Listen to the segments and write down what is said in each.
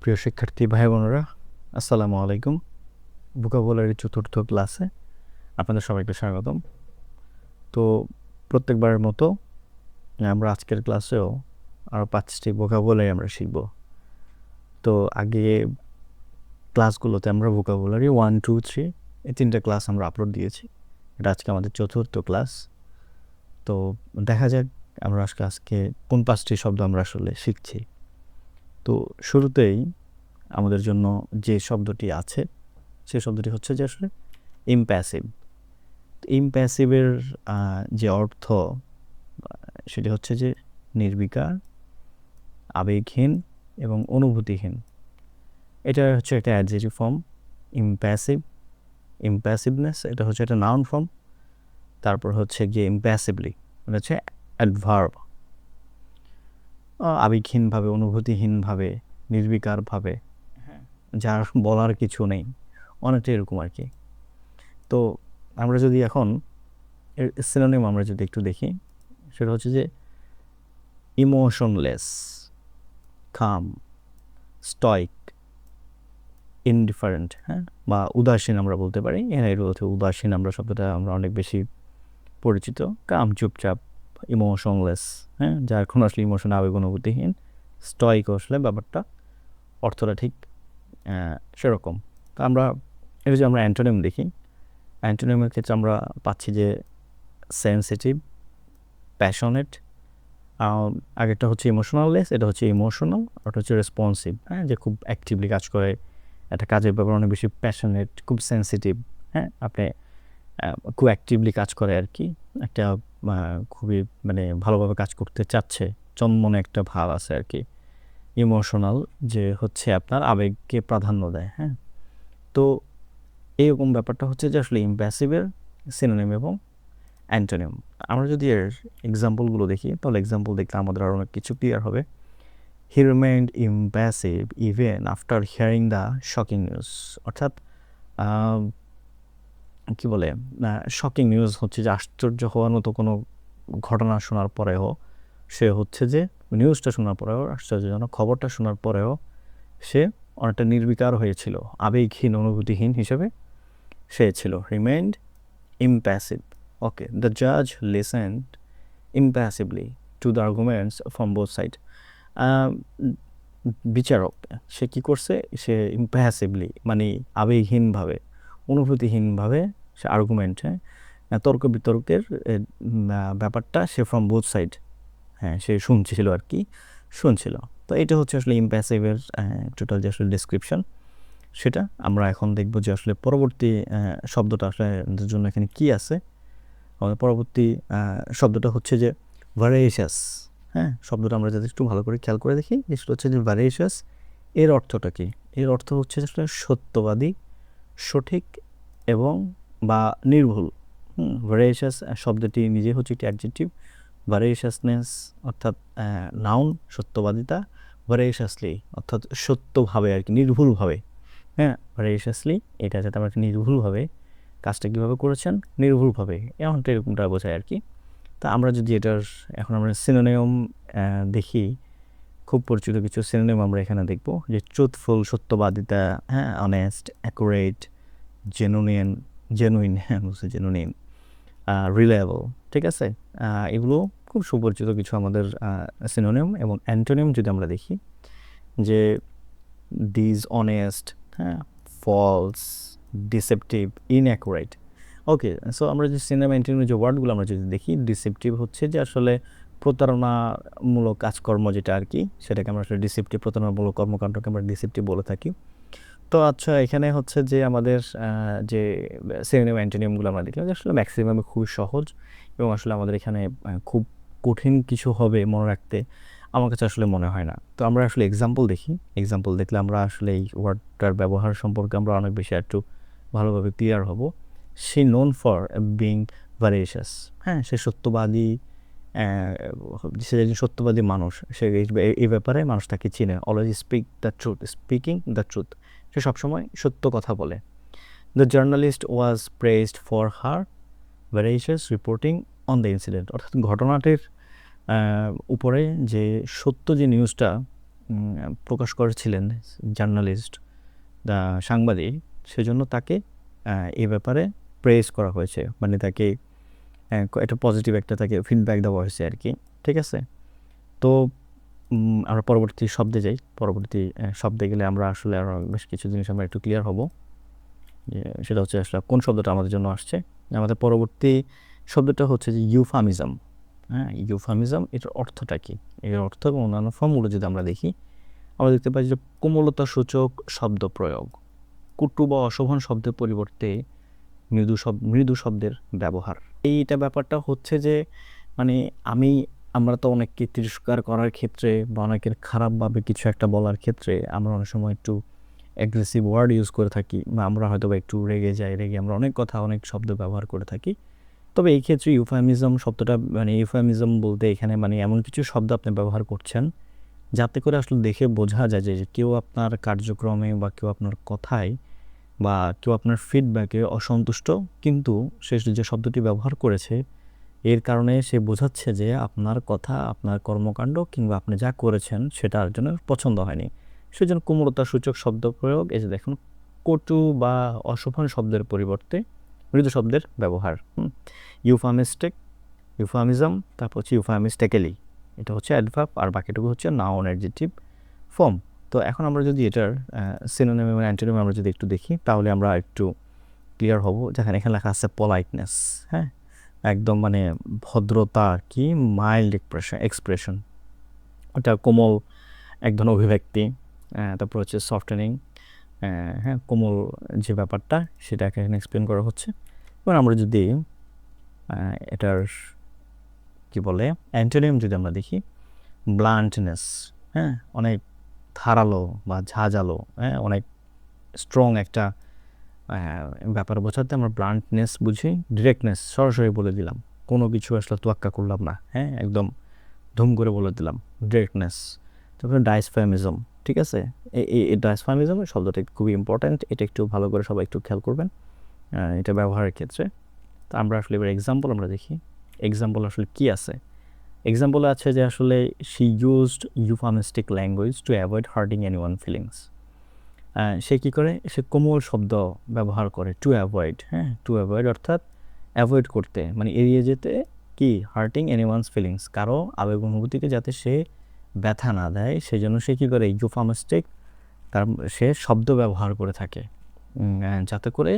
প্রিয় শিক্ষার্থী ভাই বোনেরা, আসসালামু আলাইকুম। ভোকাবুলারি চতুর্থ ক্লাসে আপনাদের সবাইকে স্বাগতম। তো প্রত্যেকবারের মতো আমরা আজকের ক্লাসেও আরও পাঁচটি ভোকাবুলারি আমরা শিখব। তো আগে ক্লাসগুলোতে আমরা ভোকাবুলারি ওয়ান টু থ্রি এই তিনটে ক্লাস আমরা আপলোড দিয়েছি। এটা আজকে আমাদের চতুর্থ ক্লাস তো দেখা যাক আমরা আজকে আজকে কোন পাঁচটি শব্দ আমরা আসলে শিখছি। তো শুরুতেই আমাদের জন্য যে শব্দটি আছে, সে শব্দটি হচ্ছে যে আসলে ইমপ্যাসিভ ইমপ্যাসিভের যে অর্থ, সেটি হচ্ছে যে নির্বিকার, আবেগহীন এবং অনুভূতিহীন। এটা হচ্ছে একটা অ্যাডজেটিভ ফর্ম ইমপ্যাসিভ ইমপ্যাসিভনেস এটা হচ্ছে একটা নাউন ফর্ম তারপর হচ্ছে গিয়ে ইমপ্যাসিভলি এটা হচ্ছে অ্যাডভার্ব আবেগহীনভাবে অনুভূতিহীনভাবে নির্বিকারভাবে যার বলার কিছু নেই। অনেকটা এরকম আর কি। তো আমরা যদি এখন এর সিনোনিম আমরা যদি একটু দেখি সেটা হচ্ছে যে ইমোশনলেস কাম স্টয়ক ইনডিফারেন্ট হ্যাঁ? বা উদাসীন আমরা বলতে পারি। এর অর্থে উদাসীন আমরা শব্দটা আমরা অনেক বেশি পরিচিত। কাম চুপচাপ ইমোশনলেস হ্যাঁ? যার কোনো আসলে ইমোশন আবেগ অনুভূতিহীন স্টয়ক আসলে ব্যাপারটা, অর্থটা ঠিক সেরকম। তো আমরা এটা যদি আমরা অ্যান্টোনিয়াম দেখি অ্যান্টোনিয়ামের ক্ষেত্রে আমরা পাচ্ছি যে সেন্সিটিভ প্যাশনেট আগেরটা হচ্ছে ইমোশনাললেস এটা হচ্ছে ইমোশনাল ওটা হচ্ছে রেসপন্সিভ হ্যাঁ? যে খুব অ্যাক্টিভলি কাজ করে, একটা কাজের ব্যাপারে অনেক বেশি প্যাশনেট খুব সেন্সিটিভ হ্যাঁ? আপনি খুব অ্যাক্টিভলি কাজ করে আর কি। একটা খুবই মানে ভালোভাবে কাজ করতে চাচ্ছে। চন্মনে একটা ভাব আছে আর কি। ইমোশনাল যে হচ্ছে আপনার আবেগকে প্রাধান্য দেয় হ্যাঁ? তো এইরকম ব্যাপারটা হচ্ছে যে আসলে ইম্প্যাসিভের সিনোনিম এবং অ্যান্টোনিম আমরা যদি এর এক্সাম্পলগুলো দেখি, তাহলে এক্সাম্পল দেখলে আমাদের আরও অনেক কিছু ক্লিয়ার হবে। He remained impassive even after hearing the shocking news অর্থাৎ কি বলে শকিং নিউজ হচ্ছে যে আশ্চর্য হওয়ার মতো কোনো ঘটনা শোনার পরেও সে হচ্ছে যে নিউজটা শোনার পরেও, আশ্চর্যজনক খবরটা শোনার পরেও সে অনেকটা নির্বিকার হয়েছিল, আবেগহীন, অনুভূতিহীন হিসেবে সে ছিল। রিমেন্ড ইম্প্যাসিভ ওকে দ্য জাজ listened impassively to the arguments from both side বিচারক, সে কী করছে? সে ইম্প্যাসিভলি মানে আবেগহীনভাবে, অনুভূতিহীনভাবে সে আর্গুমেন্ট হ্যাঁ তর্ক বিতর্কের ব্যাপারটা সে ফ্রম বোথ সাইড হ্যাঁ সে শুনছিল আর কি, শুনছিল। তো এটা হচ্ছে আসলে ইম্প্যাসিভের টোটাল যে আসলে ডিসক্রিপশন সেটা আমরা এখন দেখব যে আসলে পরবর্তী শব্দটা আসলে জন্য এখানে কি আছে। আমাদের পরবর্তী শব্দটা হচ্ছে যে ভ্যারিয়েশাস হ্যাঁ শব্দটা আমরা যাতে একটু ভালো করে খেয়াল করে দেখি, সেটা হচ্ছে যে ভ্যারিয়েশাস এর অর্থটা কি? এর অর্থ হচ্ছে আসলে সত্যবাদী, সঠিক এবং বা নির্ভুল। ভ্যারিয়েশাস শব্দটি নিজে হচ্ছে একটি অ্যাডজেক্টিভ ভ্যারিয়েশাসনেস অর্থাৎ নাউন সত্যবাদিতা। ভ্যারিয়েশাসলি অর্থাৎ সত্যভাবে আর কি, নির্ভুলভাবে। হ্যাঁ ভ্যারিয়েশাসলি এটা যাতে আমরা নির্ভুলভাবে কাজটা কীভাবে করেছেন, নির্ভুলভাবে। এমনটা এরকমটা বোঝায় আর কি। তা আমরা যদি এটার, এখন আমরা সিনোনিয়ম দেখি, খুব পরিচিত কিছু সিনোনিয়ম আমরা এখানে দেখব। যে ট্রুথফুল সত্যবাদিতা হ্যাঁ অনেস্ট অ্যাকুরেট জেনুইন জেনুইন বুঝছে জেনুইন রিলায়েবল ঠিক আছে? এগুলো খুব সুপরিচিত কিছু আমাদের সিনোনিয়াম এবং অ্যান্টোনিয়াম যদি আমরা দেখি, যে ডিজ অনেস্ট হ্যাঁ false deceptive inaccurate okay so আমরা যে সিনেমা অ্যান্টোনিয়াম যে ওয়ার্ডগুলো আমরা যদি দেখি ডিসেপটিভ হচ্ছে যে আসলে প্রতারণামূলক কাজকর্ম যেটা আর কি, সেটাকে আমরা আসলে ডিসেপটিভ প্রতারণামূলক কর্মকাণ্ডকে আমরা ডিসেপটিভ বলে থাকি তো আচ্ছা এখানে হচ্ছে যে আমাদের যে সিনেমা অ্যান্টোনিয়ামগুলো আমরা দেখলাম যে আসলে ম্যাক্সিমামে খুবই সহজ এবং আসলে আমাদের এখানে খুব কঠিন কিছু হবে মনে রাখতে আমার কাছে আসলে মনে হয় না। তো আমরা আসলে এক্সাম্পল দেখি। এক্সাম্পল দেখলে আমরা আসলে এই ওয়ার্ডটার ব্যবহার সম্পর্কে আমরা অনেক বেশি একটু ভালোভাবে ক্লিয়ার হব। সে নোন ফর বিং ভ্যারিয়েশাস হ্যাঁ সে সত্যবাদী সে একজন সত্যবাদী মানুষ, সে এই ব্যাপারে মানুষ তাকে চিনে। Always speak the truth speaking the truth সে সবসময় সত্য কথা বলে। The journalist was praised for her veracious reporting on the incident অর্থাৎ ঘটনাটির উপরে যে সত্য যে নিউজটা প্রকাশ করেছিলেন জার্নালিস্ট সাংবাদিক, সেজন্য তাকে এ ব্যাপারে প্রেস করা হয়েছে। মানে তাকে একটা পজিটিভ একটা তাকে ফিডব্যাক দেওয়া হয়েছে আর কি। ঠিক আছে? তো আমরা পরবর্তী শব্দে যাই। পরবর্তী শব্দে গেলে আমরা আসলে আরও বেশ কিছু জিনিস আমরা একটু ক্লিয়ার হব। যে সেটা হচ্ছে আসলে কোন শব্দটা আমাদের জন্য আসছে। আমাদের পরবর্তী শব্দটা হচ্ছে যে ইউফামিজম হ্যাঁ ইউফামিজম এটার অর্থটা কি? এর অর্থ এবং অন্যান্য ফর্মগুলো যদি আমরা দেখি, আমরা দেখতে পাই যে কোমলতা সূচক শব্দ প্রয়োগ। কুটু বা অশোভন শব্দের পরিবর্তে মৃদু শব্দ মৃদু শব্দের ব্যবহার। এইটা ব্যাপারটা হচ্ছে যে মানে আমি আমরা তো অনেককে তিরস্কার করার ক্ষেত্রে বা অনেকের খারাপভাবে কিছু একটা বলার ক্ষেত্রে আমরা অনেক সময় একটু অ্যাগ্রেসিভ ওয়ার্ড ইউজ করে থাকি বা আমরা হয়তো বা একটু রেগে যাই, রেগে আমরা অনেক কথা, অনেক শব্দ ব্যবহার করে থাকি। তবে এই ক্ষেত্রে ইউফামিজম শব্দটা মানে ইউফামিজম বলতে এখানে মানে এমন কিছু শব্দ আপনি ব্যবহার করছেন যাতে করে আসলে দেখে বোঝা যায় যে কেউ আপনার কার্যক্রমে বা কেউ আপনার কথায় বা কেউ আপনার ফিডব্যাকে অসন্তুষ্ট, কিন্তু সে যে শব্দটি ব্যবহার করেছে এর কারণে সে বোঝাচ্ছে যে আপনার কথা, আপনার কর্মকাণ্ড কিংবা আপনি যা করেছেন সেটা আর জন্য পছন্দ হয়নি। সেজন্য কোমলতা সূচক শব্দ প্রয়োগ, এই যে দেখুন, কটু বা অশোভন শব্দের পরিবর্তে মৃদু শব্দের ব্যবহার। ইউফামিস্টিক, ইউফামিজম, তারপর হচ্ছে ইউফামিস্টেকেলি। এটা হচ্ছে অ্যাডভার্ব আর বাকিটুকু হচ্ছে নাউন অ্যাডজেটিভ ফর্ম তো এখন আমরা যদি এটার সিনোনিম এবং অ্যান্টোনিম আমরা যদি একটু দেখি, তাহলে আমরা একটু ক্লিয়ার হব। যেখানে এখানে লেখা আছে পলাইটনেস হ্যাঁ? একদম মানে ভদ্রতা কি মাইল্ড এক্সপ্রেশন এক্সপ্রেশন ওটা কোমল এক ধরনের অভিব্যক্তি তারপর হচ্ছে সফটেনিং হ্যাঁ কোমল যে ব্যাপারটা সেটা এখানে এক্সপ্লেন করা হচ্ছে। এবার আমরা যদি এটার কি বলে অ্যান্টোনিম যদি আমরা দেখি ব্লান্টনেস হ্যাঁ অনেক ধারালো বা ঝাঁঝালো হ্যাঁ অনেক স্ট্রং একটা ব্যাপার বোঝাতে আমরা ব্লান্টনেস বুঝি ডিরেক্টনেস সরাসরি বলে দিলাম। কোনো কিছু আসলে তোয়াক্কা করলাম না হ্যাঁ একদম ধুম করে বলে দিলাম ডিরেক্টনেস তারপরে ডাইসফ্যামিজম ঠিক আছে? এই এই ডাইসফ্যামিজম শব্দটা খুবই ইম্পর্ট্যান্ট এটা একটু ভালো করে সবাই একটু খেয়াল করবেন এটা ব্যবহারের ক্ষেত্রে। তো আমরা আসলে এবার এক্সাম্পল আমরা দেখি। এক্সাম্পল আসলে কি আছে? এক্সাম্পল আছে যে আসলে she used euphemistic language to avoid hurting anyone feelings সে কী করে? সে কোমল শব্দ ব্যবহার করে টু অ্যাভয়েড হ্যাঁ? টু অ্যাভয়েড অর্থাৎ অ্যাভয়েড করতে মানে এড়িয়ে যেতে কি? হার্টিং এনি ওয়ানস ফিলিংস কারও আবেগ অনুভূতিকে যাতে সে ব্যথা না দেয়, সেজন্য সে কী করে? ইউফামিস্টিক তার সে শব্দ ব্যবহার করে থাকে। যাতে করে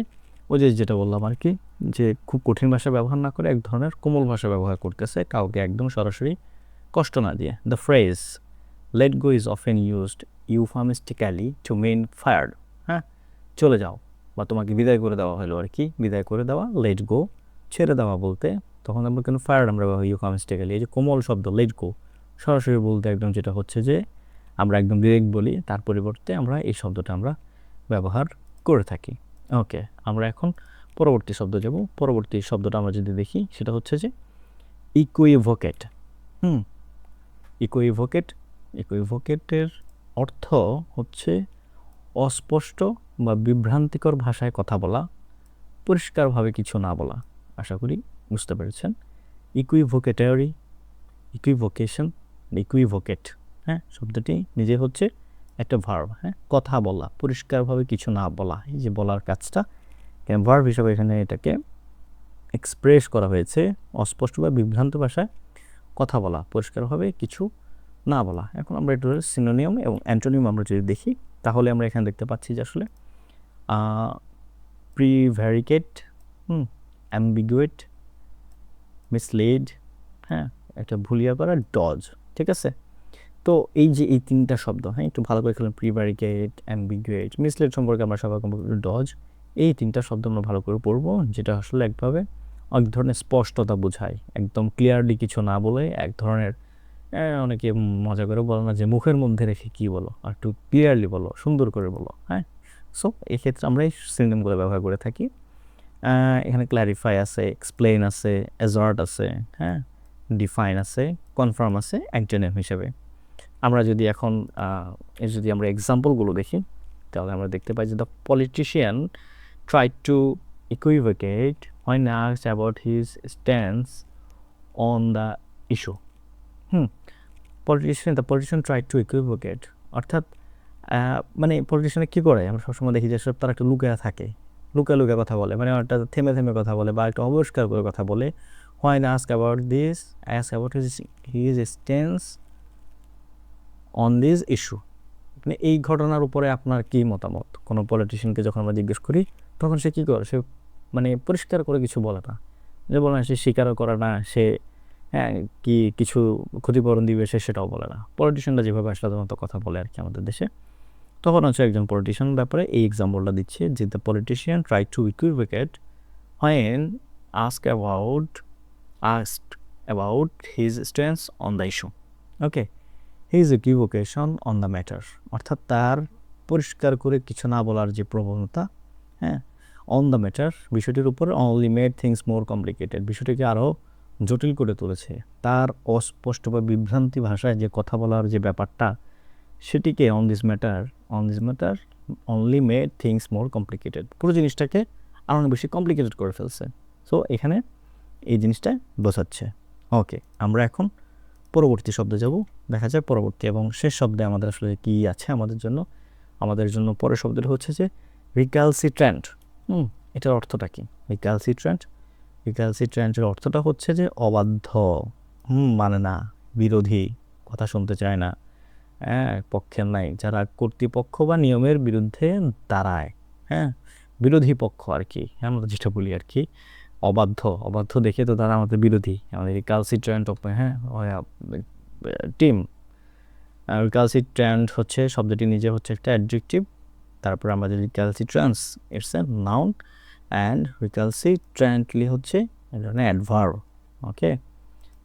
ওই যে যেটা বললাম আর কি, যে খুব কঠিন ভাষা ব্যবহার না করে এক ধরনের কোমল ভাষা ব্যবহার করতেছে কাউকে একদম সরাসরি কষ্ট না দিয়ে। The phrase let go is often used euphemistically to mean fired হ্যাঁ? চলে যাও। বা তোমাকে বিদায় করে দেওয়া হলো আর কি। বিদায় করে দেওয়া লেট গো ছেড়ে দেওয়া বলতে তখন আমরা কিন্তু ফায়ার্ড আমরা ব্যবহার ইউফামিস্টিক্যালি এই যে কোমল শব্দ লেট গো সরাসরি বলতে একদম যেটা হচ্ছে যে আমরা একদম ডিরেক্ট বলি, তার পরিবর্তে আমরা এই শব্দটা আমরা ব্যবহার করে থাকি। ওকে আমরা এখন পরবর্তী শব্দ যাব। পরবর্তী শব্দটা আমরা যদি দেখি, সেটা হচ্ছে যে ইকুইভোকেট হুম? ইকুইভোকেট ইকুইভোকেটের অর্থ হচ্ছে অস্পষ্ট বা বিভ্রান্তিকর ভাষায় কথা বলা, পরিষ্কারভাবে কিছু না বলা। আশা করি বুঝতে পেরেছেন। ইকুইভোকেটারি ইকুইভোকেশন ইকুইভোকেট হ্যাঁ শব্দটি নিজে হচ্ছে একটা ভার্ব হ্যাঁ কথা বলা, পরিষ্কারভাবে কিছু না বলা। এই যে বলার কাজটা ভার্ব হিসাবে এখানে এটাকে এক্সপ্রেস করা হয়েছে, অস্পষ্ট বা বিভ্রান্ত ভাষায় কথা বলা, পরিষ্কারভাবে কিছু না বলা। এখন আমরা একটু সিনোনিয়াম এবং অ্যান্টোনিয়াম আমরা যদি দেখি, তাহলে আমরা এখানে দেখতে পাচ্ছি যে আসলে প্রিভ্যারিকেট হুম অ্যাম্বিগুয়েট মিসলিড হ্যাঁ একটা ভুলিয়া করা ডজ ঠিক আছে? তো এই যে এই তিনটা শব্দ হ্যাঁ একটু ভালো করে খেলেন প্রিভ্যারিকেট অ্যাম্বিগুয়েট মিসলেড সম্পর্কে আমরা সবাই ডজ এই তিনটা শব্দ আমরা ভালো করে পড়ব, যেটা আসলে একভাবে এক ধরনের স্পষ্টতা বোঝায়। একদম ক্লিয়ারলি কিছু না বলে এক ধরনের অনেকে মজা করে বলো না যে মুখের মধ্যে রেখে কী বলো? আর একটু ক্লিয়ারলি বলো, সুন্দর করে বলো হ্যাঁ? সো এক্ষেত্রে আমরা এই সিনেমগুলো ব্যবহার করে থাকি। এখানে ক্ল্যারিফাই আছে এক্সপ্লেন আছে অ্যাজার্ট আছে হ্যাঁ? ডিফাইন আছে কনফার্ম আছে অ্যান্টোনিম হিসেবে। আমরা যদি এখন যদি আমরা এক্সাম্পলগুলো দেখি, তাহলে আমরা দেখতে পাই যে the politician try to equivocate when asked about his stance on the issue Hmm. Politician, the politician try to equivocate. অর্থাৎ মানে পলিটিশিয়ানে কী করে? আমরা সবসময় দেখি যে সব তারা একটু লুকায়া থাকে। লুকা লুকা কথা বলে। মানে একটা থেমে থেমে কথা বলে বা একটু অবস্কার করে কথা বলে। হোয়াই না ask about this ask about his his stance on this issue মানে এই ঘটনার উপরে আপনার কী মতামত? কোনো পলিটিশিয়ানকে যখন আমরা জিজ্ঞেস করি তখন সে কী করে? সে মানে পরিষ্কার করে কিছু বলে না। যে বলে না সে স্বীকারও করে না সে হ্যাঁ কি কিছু ক্ষতিপূরণ দিবে সে সেটাও বলে না। পলিটিশিয়ানরা যেভাবে সাধারণত কথা বলে আর কি আমাদের দেশে। তখন হচ্ছে একজন পলিটিশিয়ান ব্যাপারে এই এক্সাম্পলটা দিচ্ছে যে the politician try to equivocate when ask about ask about his stance on the issue okay his equivocation on the matter অর্থাৎ তার পরিষ্কার করে কিছু না বলার যে প্রবণতা হ্যাঁ অন দ্য ম্যাটার বিষয়টির উপর only made things more complicated বিষয়টিকে আরও জটিল করে তুলেছে। তার অস্পষ্ট বা বিভ্রান্তি ভাষায় যে কথা বলার যে ব্যাপারটা, সেটিকে on this matter on this matter only made things more complicated পুরো জিনিসটাকে আরও অনেক বেশি কমপ্লিকেটেড করে ফেলছে। সো এখানে এই জিনিসটা বোঝাচ্ছে। ওকে আমরা এখন পরবর্তী শব্দে যাব। দেখা যায় পরবর্তী এবং শেষ শব্দে আমাদের আসলে কী আছে আমাদের জন্য। আমাদের জন্য পরের শব্দটা হচ্ছে যে রিক্যালসিট্র্যান্ট হুম, এটার অর্থটা কী? কি রিক্যালসিট্র্যান্ট রিক্যালসিট্র্যান্টের অর্থটা হচ্ছে যে অবাধ্য। হুম মানে না, বিরোধী, কথা শুনতে চায় না। হ্যাঁ পক্ষের নাই, যারা কর্তৃপক্ষ বা নিয়মের বিরুদ্ধে দাঁড়ায়। হ্যাঁ বিরোধী পক্ষ আর কি, আমরা যেটা বলি আর কি। অবাধ্য অবাধ্য দেখে তো তারা আমাদের বিরোধী। আমাদের রিকালসিট্র্যান্ট হ্যাঁ টিম। রিকালসিট্র্যান্ট হচ্ছে, শব্দটি নিজে হচ্ছে একটা অ্যাডজেক্টিভ। তারপর আমাদের recalcitrance it's a noun and recalcitrantly হচ্ছে অ্যাডভার্ব ওকে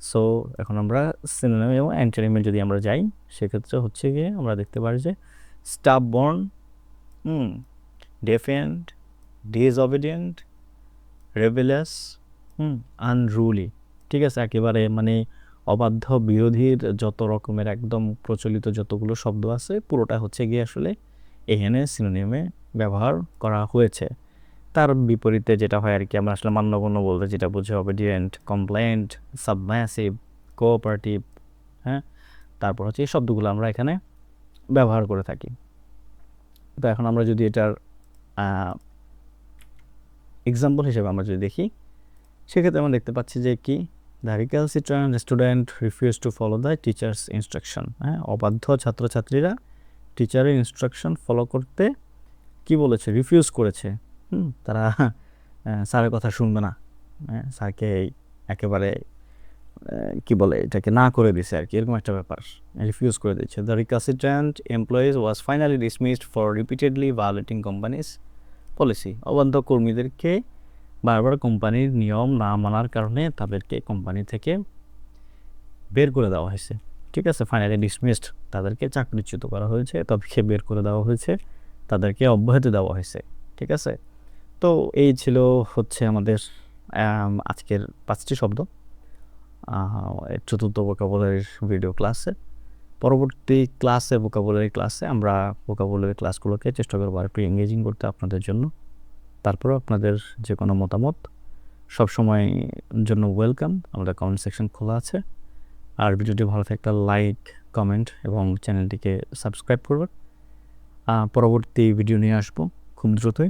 সো এখন আমরা সিনোনিম এবং অ্যান্টোনিমে যদি আমরা যাই, সেক্ষেত্রে হচ্ছে গিয়ে আমরা দেখতে পারি যে stubborn hmm defiant disobedient rebellious hmm unruly ঠিক আছে? একেবারে মানে অবাধ্য, বিরোধীর যত রকমের একদম প্রচলিত যতগুলো শব্দ আছে, পুরোটা হচ্ছে গিয়ে আসলে এখানে সিনোনিমে ব্যবহার করা হয়েছে। তার বিপরীতে যেটা হয় আর কি আমরা আসলে মান্যগণ্য বলতে যেটা বুঝে অবিডিয়েন্ট কমপ্লেন্ট সাবম্যাসিভ কোঅপারেটিভ হ্যাঁ? তারপর হচ্ছে এই শব্দগুলো আমরা এখানে ব্যবহার করে থাকি। তো এখন আমরা যদি এটার এক্সাম্পল হিসেবে আমরা যদি দেখি, সেক্ষেত্রে আমরা দেখতে পাচ্ছি যে কি? The recalcitrant student refuse to follow the teacher's instruction হ্যাঁ? অবাধ্য ছাত্রছাত্রীরা টিচারের ইনস্ট্রাকশন ফলো করতে কি বলেছে? রিফিউজ করেছে। তারা স্যারের কথা শুনবে না। হ্যাঁ স্যারকে একেবারে কি বলে এটাকে না করে দিছে আর কি, এরকম একটা ব্যাপার। রিফিউজ করে দিচ্ছে। The recalcitrant employees was finally dismissed for repeatedly violating company's policy অবাধ্য কর্মীদেরকে বারবার কোম্পানির নিয়ম না মানার কারণে তাদেরকে কোম্পানি থেকে বের করে দেওয়া হয়েছে। ঠিক আছে ফাইনালি ডিসমিসড তাদেরকে চাকরিচ্যুত করা হয়েছে, তাদেরকে বের করে দেওয়া হয়েছে, তাদেরকে অব্যাহতি দেওয়া হয়েছে। ঠিক আছে? তো এই ছিল হচ্ছে আমাদের আজকের পাঁচটি শব্দ চতুর্থ ভোকাবুলারির ভিডিও ক্লাসে পরবর্তী ক্লাসে ভোকাবুলারি ক্লাসে আমরা ভোকাবুলারি ক্লাসগুলোকে চেষ্টা করব আর একটু এঙ্গেজিং করতে আপনাদের জন্য। তারপরেও আপনাদের যে কোনো মতামত, সবসময় জন্য ওয়েলকাম আমাদের কমেন্ট সেকশন খোলা আছে। আর ভিডিওটি ভালো থাকলে লাইক কমেন্ট এবং চ্যানেলটিকে সাবস্ক্রাইব করবেন। পরবর্তী ভিডিও নিয়ে আসব খুব দ্রুতই।